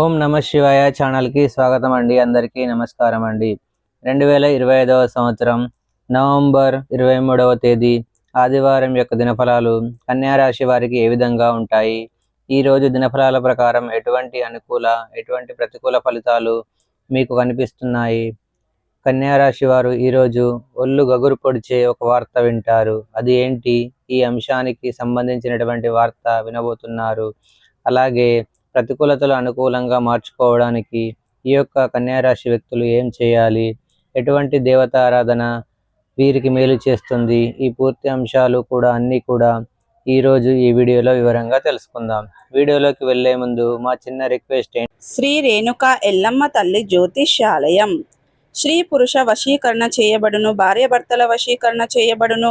ఓం నమ శివాయ ఛానల్కి స్వాగతం అండి అందరికీ నమస్కారం అండి. రెండు వేల ఇరవై ఐదవ సంవత్సరం నవంబర్ ఇరవై మూడవ తేదీ ఆదివారం యొక్క దినఫలాలు కన్యా రాశి వారికి ఏ విధంగా ఉంటాయి? ఈ రోజు దినఫలాల ప్రకారం ఎటువంటి అనుకూల ఎటువంటి ప్రతికూల ఫలితాలు మీకు కనిపిస్తున్నాయి? కన్యా రాశి వారు ఈరోజు ఒళ్ళు గగురు పొడిచే ఒక వార్త వింటారు. అది ఏంటి? ఈ అంశానికి సంబంధించినటువంటి వార్త వినబోతున్నారు. అలాగే ప్రతికూలతలు అనుకూలంగా మార్చుకోవడానికి ఈ యొక్క కన్యారాశి వ్యక్తులు ఏం చేయాలి? ఎటువంటి దేవతారాధన వీరికి మేలు చేస్తుంది? ఈ పూర్తి అంశాలు కూడా అన్నీ కూడా ఈరోజు ఈ వీడియోలో వివరంగా తెలుసుకుందాం. వీడియోలోకి వెళ్ళే ముందు మా చిన్న రిక్వెస్ట్ ఏంటి? శ్రీ రేణుక ఎల్లమ్మ తల్లి జ్యోతిష్యాలయం. స్త్రీ పురుష వశీకరణ చేయబడును భార్యాభర్తల వశీకరణ చేయబడును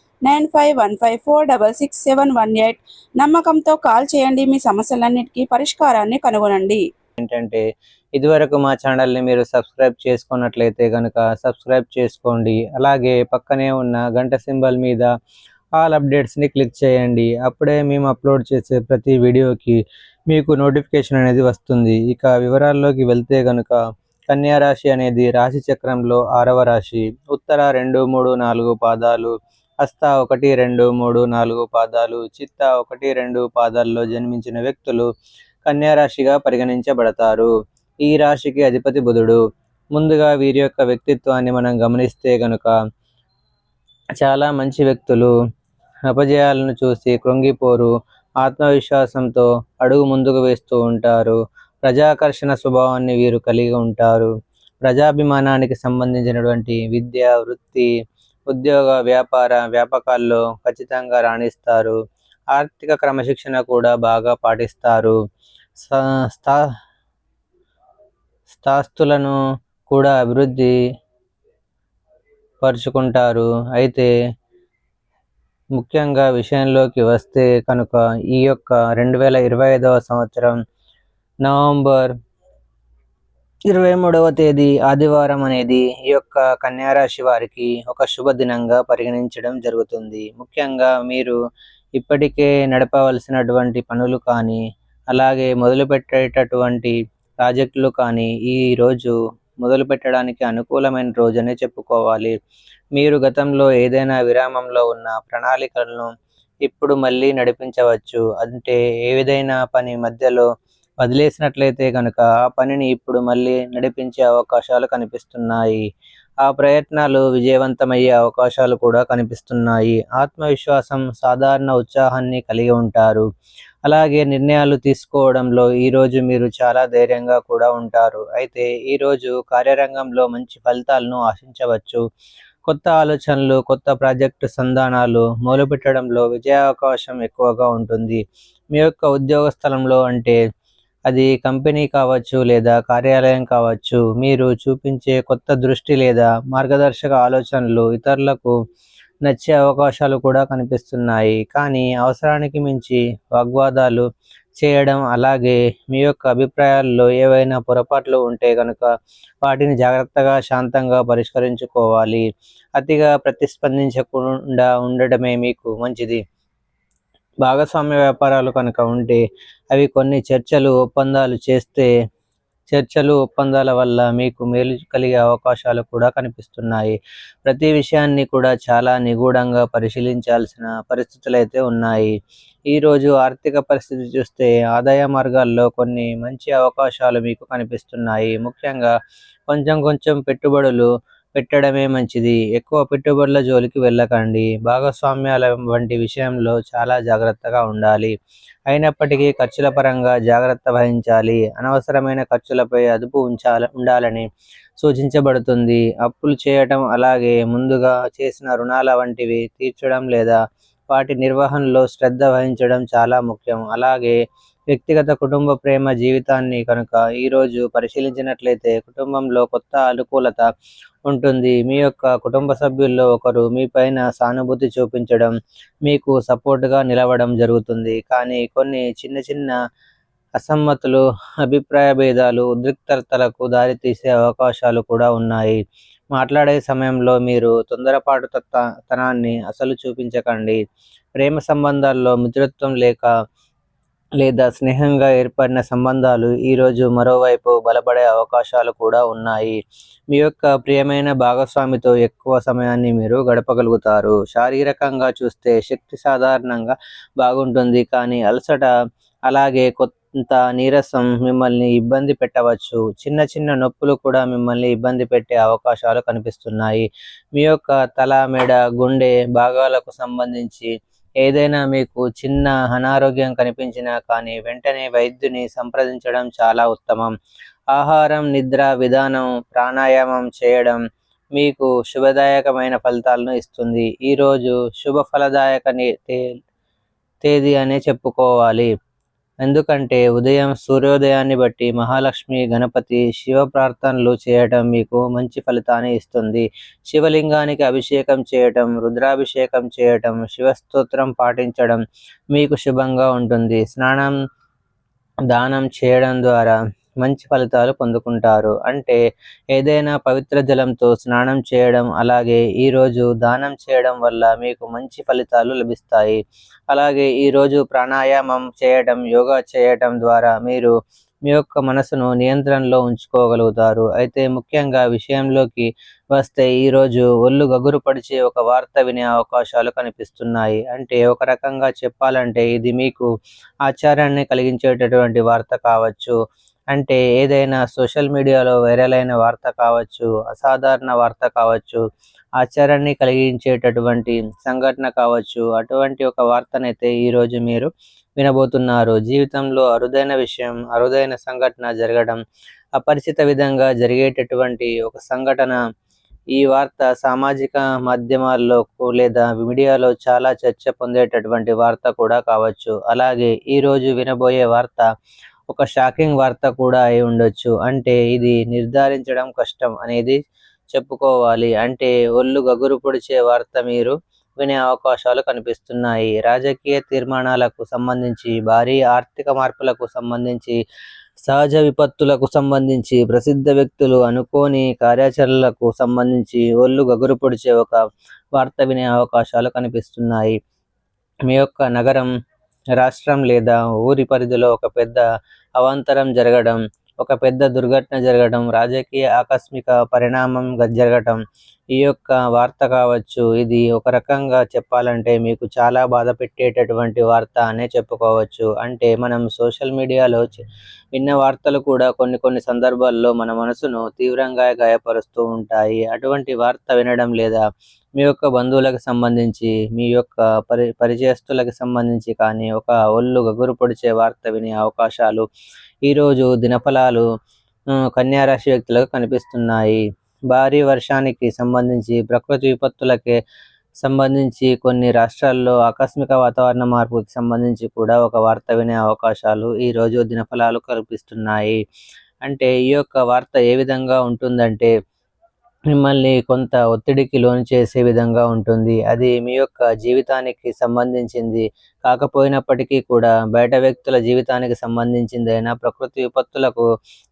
nine five one five four double six seven one eight నమ్మకంతో కాల్ చేయండి. మీ సమస్యలన్నిటికీ పరిష్కారాన్ని కనుగొనండి. ఏంటంటే ఇదివరకు మా ఛానల్ని మీరు సబ్స్క్రైబ్ చేసుకున్నట్లయితే కనుక సబ్స్క్రైబ్ చేసుకోండి. అలాగే పక్కనే ఉన్న గంట సింబల్ మీద ఆల్ అప్డేట్స్ని క్లిక్ చేయండి. అప్పుడే మేము అప్లోడ్ చేసే ప్రతి వీడియోకి మీకు నోటిఫికేషన్ అనేది వస్తుంది. ఇక వివరాల్లోకి వెళ్తే కనుక కన్యా రాశి అనేది రాశి చక్రంలో ఆరవ రాశి. ఉత్తర రెండు మూడు నాలుగు పాదాలు హస్త ఒకటి రెండు మూడు నాలుగు పాదాలు చిత్త ఒకటి రెండు పాదాల్లో జన్మించిన వ్యక్తులు కన్యా రాశిగా పరిగణించబడతారు. ఈ రాశికి అధిపతి బుధుడు. ముందుగా వీరి యొక్క వ్యక్తిత్వాన్ని మనం గమనిస్తే గనుక చాలా మంచి వ్యక్తులు. అపజయాలను చూసి కృంగిపోరు. ఆత్మవిశ్వాసంతో అడుగు ముందుకు వేస్తూ ఉంటారు. ప్రజాకర్షణ స్వభావాన్ని వీరు కలిగి ఉంటారు. ప్రజాభిమానానికి సంబంధించినటువంటి విద్య వృత్తి ఉద్యోగ వ్యాపార వ్యాపకాల్లో ఖచ్చితంగా రాణిస్తారు. ఆర్థిక క్రమశిక్షణ కూడా బాగా పాటిస్తారు. స్థా స్థాస్తులను కూడా అభివృద్ధి పరుచుకుంటారు. అయితే ముఖ్యంగా విషయంలోకి వస్తే కనుక ఈ యొక్క రెండు వేల ఇరవై ఐదవ సంవత్సరం నవంబర్ ఇరవై మూడవ తేదీ ఆదివారం అనేది ఈ యొక్క కన్యారాశి వారికి ఒక శుభదినంగా పరిగణించడం జరుగుతుంది. ముఖ్యంగా మీరు ఇప్పటికే నడపవలసినటువంటి పనులు కానీ అలాగే మొదలు పెట్టేటటువంటి ప్రాజెక్టులు కానీ ఈ రోజు మొదలు పెట్టడానికి అనుకూలమైన రోజనే చెప్పుకోవాలి. మీరు గతంలో ఏదైనా విరామంలో ఉన్న ప్రణాళికలను ఇప్పుడు మళ్ళీ నడిపించవచ్చు. అంటే ఏ విధైన పని మధ్యలో వదిలేసినట్లయితే కనుక ఆ పనిని ఇప్పుడు మళ్ళీ నడిపించే అవకాశాలు కనిపిస్తున్నాయి. ఆ ప్రయత్నాలు విజయవంతమయ్యే అవకాశాలు కూడా కనిపిస్తున్నాయి. ఆత్మవిశ్వాసం సాధారణ ఉత్సాహాన్ని కలిగి ఉంటారు. అలాగే నిర్ణయాలు తీసుకోవడంలో ఈరోజు మీరు చాలా ధైర్యంగా కూడా ఉంటారు. అయితే ఈరోజు కార్యరంగంలో మంచి ఫలితాలను ఆశించవచ్చు. కొత్త ఆలోచనలు కొత్త ప్రాజెక్టు సంధానాలు మొదలుపెట్టడంలో విజయావకాశం ఎక్కువగా ఉంటుంది. మీ యొక్క ఉద్యోగ స్థలంలో అంటే అది కంపెనీ కావచ్చు లేదా కార్యాలయం కావచ్చు మీరు చూపించే కొత్త దృష్టి లేదా మార్గదర్శక ఆలోచనలు ఇతరులకు నచ్చే అవకాశాలు కూడా కనిపిస్తున్నాయి. కానీ అవసరానికి మించి వాగ్వాదాలు చేయడం అలాగే మీ యొక్క అభిప్రాయాల్లో ఏవైనా పొరపాట్లు ఉంటే కనుక వాటిని జాగ్రత్తగా శాంతంగా పరిష్కరించుకోవాలి. అతిగా ప్రతిస్పందించకుండా ఉండడమే మీకు మంచిది. భాగస్వామ్య వ్యాపారాలు కనుక ఉంటే అవి కొన్ని చర్చలు ఒప్పందాలు చేస్తే చర్చలు ఒప్పందాల వల్ల మీకు మేలు కలిగే అవకాశాలు కూడా కనిపిస్తున్నాయి. ప్రతి విషయాన్ని కూడా చాలా నిగూఢంగా పరిశీలించాల్సిన పరిస్థితులు అయితే ఉన్నాయి. ఈరోజు ఆర్థిక పరిస్థితి చూస్తే ఆదాయ మార్గాల్లో కొన్ని మంచి అవకాశాలు మీకు కనిపిస్తున్నాయి. ముఖ్యంగా కొంచెం కొంచెం పెట్టుబడులు పెట్టడమే మంచిది. ఎక్కువ పెట్టుబడుల జోలికి వెళ్ళకండి. భాగస్వామ్యాల వంటి విషయంలో చాలా జాగ్రత్తగా ఉండాలి. అయినప్పటికీ ఖర్చుల పరంగా జాగ్రత్త వహించాలి. అనవసరమైన ఖర్చులపై అదుపు ఉంచాల ఉండాలని సూచించబడుతుంది. అప్పులు చేయటం అలాగే ముందుగా చేసిన రుణాల వంటివి తీర్చడం లేదా వాటి నిర్వహణలో శ్రద్ధ వహించడం చాలా ముఖ్యం. అలాగే వ్యక్తిగత కుటుంబ ప్రేమ జీవితాన్ని కనుక ఈరోజు పరిశీలించినట్లయితే కుటుంబంలో కొత్త అనుకూలత ఉంటుంది. మీ యొక్క కుటుంబ సభ్యుల్లో ఒకరు మీ పైన సానుభూతి చూపించడం మీకు సపోర్ట్గా నిలవడం జరుగుతుంది. కానీ కొన్ని చిన్న చిన్న అసమ్మతులు అభిప్రాయ భేదాలు ఉద్రిక్తతలకు దారితీసే అవకాశాలు కూడా ఉన్నాయి. మాట్లాడే సమయంలో మీరు తొందరపాటు తత్త- తనాన్ని అసలు చూపించకండి. ప్రేమ సంబంధాల్లో మిత్రత్వం లేక లేదా స్నేహంగా ఏర్పడిన సంబంధాలు ఈరోజు మరోవైపు బలపడే అవకాశాలు కూడా ఉన్నాయి. మీ యొక్క ప్రియమైన భాగస్వామితో ఎక్కువ సమయాన్ని మీరు గడపగలుగుతారు. శారీరకంగా చూస్తే శక్తి సాధారణంగా బాగుంటుంది కానీ అలసట అలాగే కొంత నీరసం మిమ్మల్ని ఇబ్బంది పెట్టవచ్చు. చిన్న చిన్న నొప్పులు కూడా మిమ్మల్ని ఇబ్బంది పెట్టే అవకాశాలు కనిపిస్తున్నాయి. మీ యొక్క తల మెడ గుండె భాగాలకు సంబంధించి ఏదైనా మీకు చిన్న అనారోగ్యం కనిపించినా కానీ వెంటనే వైద్యుని సంప్రదించడం చాలా ఉత్తమం. ఆహారం నిద్ర విధానం ప్రాణాయామం చేయడం మీకు శుభదాయకమైన ఫలితాలను ఇస్తుంది. ఈరోజు శుభ ఫలదాయక తే- తేదీ అనే చెప్పుకోవాలి. ఎందుకంటే ఉదయం సూర్యోదయాన్ని బట్టి మహాలక్ష్మి గణపతి శివ ప్రార్థనలు చేయటం మీకు మంచి ఫలితాన్ని ఇస్తుంది. శివలింగానికి అభిషేకం చేయటం రుద్రాభిషేకం చేయటం శివస్తోత్రం పాటించడం మీకు శుభంగా ఉంటుంది. స్నానం దానం చేయడం ద్వారా మంచి ఫలితాలు పొందుకుంటారు. అంటే ఏదైనా పవిత్ర జలంతో స్నానం చేయడం అలాగే ఈరోజు దానం చేయడం వల్ల మీకు మంచి ఫలితాలు లభిస్తాయి. అలాగే ఈరోజు ప్రాణాయామం చేయడం యోగా చేయడం ద్వారా మీరు మీ యొక్క మనసును నియంత్రణలో ఉంచుకోగలుగుతారు. అయితే ముఖ్యంగా విషయంలోకి వస్తే ఈరోజు ఒళ్ళు గగురు పడిచే ఒక వార్త వినే అవకాశాలు కనిపిస్తున్నాయి. అంటే ఒక రకంగా చెప్పాలంటే ఇది మీకు ఆచారాన్ని కలిగించేటటువంటి వార్త కావచ్చు. అంటే ఏదైనా సోషల్ మీడియాలో వైరల్ అయిన వార్త కావచ్చు అసాధారణ వార్త కావచ్చు ఆశ్చర్యాన్ని కలిగించేటటువంటి సంఘటన కావచ్చు అటువంటి ఒక వార్తనైతే ఈరోజు మీరు వినబోతున్నారు. జీవితంలో అరుదైన విషయం అరుదైన సంఘటన జరగడం అపరిచిత విధంగా జరిగేటటువంటి ఒక సంఘటన ఈ వార్త సామాజిక మాధ్యమాల్లో లేదా మీడియాలో చాలా చర్చ పొందేటటువంటి వార్త కూడా కావచ్చు. అలాగే ఈ రోజు వినబోయే వార్త ఒక షాకింగ్ వార్త కూడా అయి ఉండొచ్చు. అంటే ఇది నిర్ధారించడం కష్టం అనేది చెప్పుకోవాలి. అంటే ఒళ్ళు గగురు పొడిచే వార్త మీరు వినే అవకాశాలు కనిపిస్తున్నాయి. రాజకీయ తీర్మానాలకు సంబంధించి భారీ ఆర్థిక మార్పులకు సంబంధించి సహజ విపత్తులకు సంబంధించి ప్రసిద్ధ వ్యక్తులు అనుకోని కార్యాచరణలకు సంబంధించి ఒళ్ళు గగురు పొడిచే ఒక వార్త వినే అవకాశాలు కనిపిస్తున్నాయి. మీ యొక్క నగరం రాష్ట్రం లేదా ఊరి పరిధిలో ఒక పెద్ద అవాంతరం జరగడం ఒక పెద్ద దుర్ఘటన జరగడం రాజకీయ ఆకస్మిక పరిణామం జరగటం ఈ యొక్క వార్త కావచ్చు. ఇది ఒక రకంగా చెప్పాలంటే మీకు చాలా బాధ పెట్టేటటువంటి వార్త అనే చెప్పుకోవచ్చు. అంటే మనం సోషల్ మీడియాలో విన్న వార్తలు కూడా కొన్ని కొన్ని సందర్భాల్లో మన మనసును తీవ్రంగా గాయపరుస్తూ ఉంటాయి. అటువంటి వార్త వినడం లేదా మీ యొక్క బంధువులకు సంబంధించి మీ యొక్క పరి పరిచయస్తులకు సంబంధించి కానీ ఒక ఒళ్ళు గగురు పొడిచే వార్త వినే అవకాశాలు ఈరోజు దినఫలాలు కన్యారాశి వ్యక్తులకు కనిపిస్తున్నాయి. భారీ వర్షానికి సంబంధించి ప్రకృతి విపత్తులకే సంబంధించి కొన్ని రాష్ట్రాల్లో ఆకస్మిక వాతావరణ మార్పుకి సంబంధించి కూడా ఒక వార్త వినే అవకాశాలు ఈ రోజు దినఫలాలు కల్పిస్తున్నాయి. అంటే ఈ యొక్క వార్త ఏ విధంగా ఉంటుందంటే మిమ్మల్ని కొంత ఒత్తిడికి లోను చేసే విధంగా ఉంటుంది. అది మీ యొక్క జీవితానికి సంబంధించింది కాకపోయినప్పటికీ కూడా బయట వ్యక్తుల జీవితానికి సంబంధించిందైనా ప్రకృతి విపత్తులకు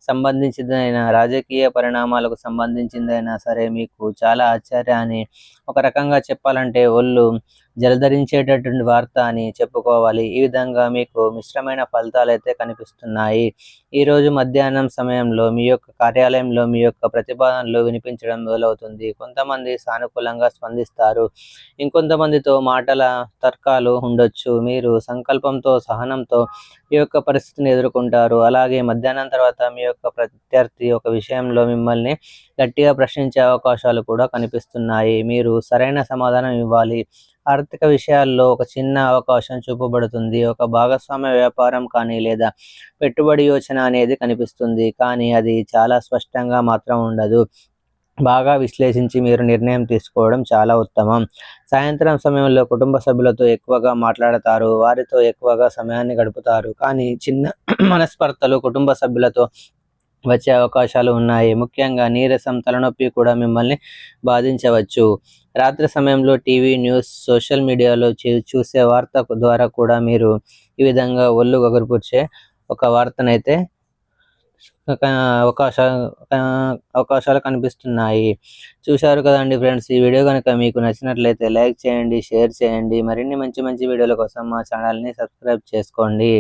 సంబంధించిందైనా రాజకీయ పరిణామాలకు సంబంధించిందైనా సరే మీకు చాలా ఆశ్చర్యాన్ని ఒక రకంగా చెప్పాలంటే ఒళ్ళు జలధరించేటటువంటి వార్త అని చెప్పుకోవాలి. ఈ విధంగా మీకు మిశ్రమైన ఫలితాలు అయితే కనిపిస్తున్నాయి. ఈ రోజు మధ్యాహ్నం సమయంలో మీ యొక్క కార్యాలయంలో మీ యొక్క ప్రతిపాదనలు వినిపించడం మొదలవుతుంది. కొంతమంది సానుకూలంగా స్పందిస్తారు. ఇంకొంతమందితో మాటల తర్కాలు ఉండొచ్చు. మీరు సంకల్పంతో సహనంతో ఈ యొక్క పరిస్థితిని ఎదుర్కొంటారు. అలాగే మధ్యాహ్నం తర్వాత మీ యొక్క ప్రత్యర్థి ఒక విషయంలో మిమ్మల్ని గట్టిగా ప్రశ్నించే అవకాశాలు కూడా కనిపిస్తున్నాయి. మీరు సరైన సమాధానం ఇవ్వాలి. ఆర్థిక విషయాల్లో ఒక చిన్న అవకాశం చూపబడుతుంది. ఒక భాగస్వామ్య వ్యాపారం కానీ లేదా పెట్టుబడి యోచన అనేది కనిపిస్తుంది. కానీ అది చాలా స్పష్టంగా మాత్రం ఉండదు. బాగా విశ్లేషించి మీరు నిర్ణయం తీసుకోవడం చాలా ఉత్తమం. సాయంత్రం సమయంలో కుటుంబ సభ్యులతో ఎక్కువగా మాట్లాడతారు వారితో ఎక్కువగా సమయాన్ని గడుపుతారు. కానీ చిన్న మనస్పర్ధలు కుటుంబ సభ్యులతో వచ్చే అవకాశాలు ఉన్నాయి. ముఖ్యంగా నీరసం తలనొప్పి కూడా మిమ్మల్ని బాధించవచ్చు. రాత్రి సమయంలో టీవీ న్యూస్ సోషల్ మీడియాలో చూ- చూసే వార్త ద్వారా కూడా మీరు ఈ విధంగా ఒళ్ళు గగురుపుచ్చే ఒక వార్తనైతే ఒక అవకాశాలు కనిపిస్తున్నాయి. చూశారు కదండి ఫ్రెండ్స్ ఈ వీడియో కనుక మీకు నచ్చినట్లయితే లైక్ చేయండి షేర్ చేయండి. మరిన్ని మంచి మంచి వీడియోల కోసం మా ఛానల్ని సబ్స్క్రైబ్ చేసుకోండి.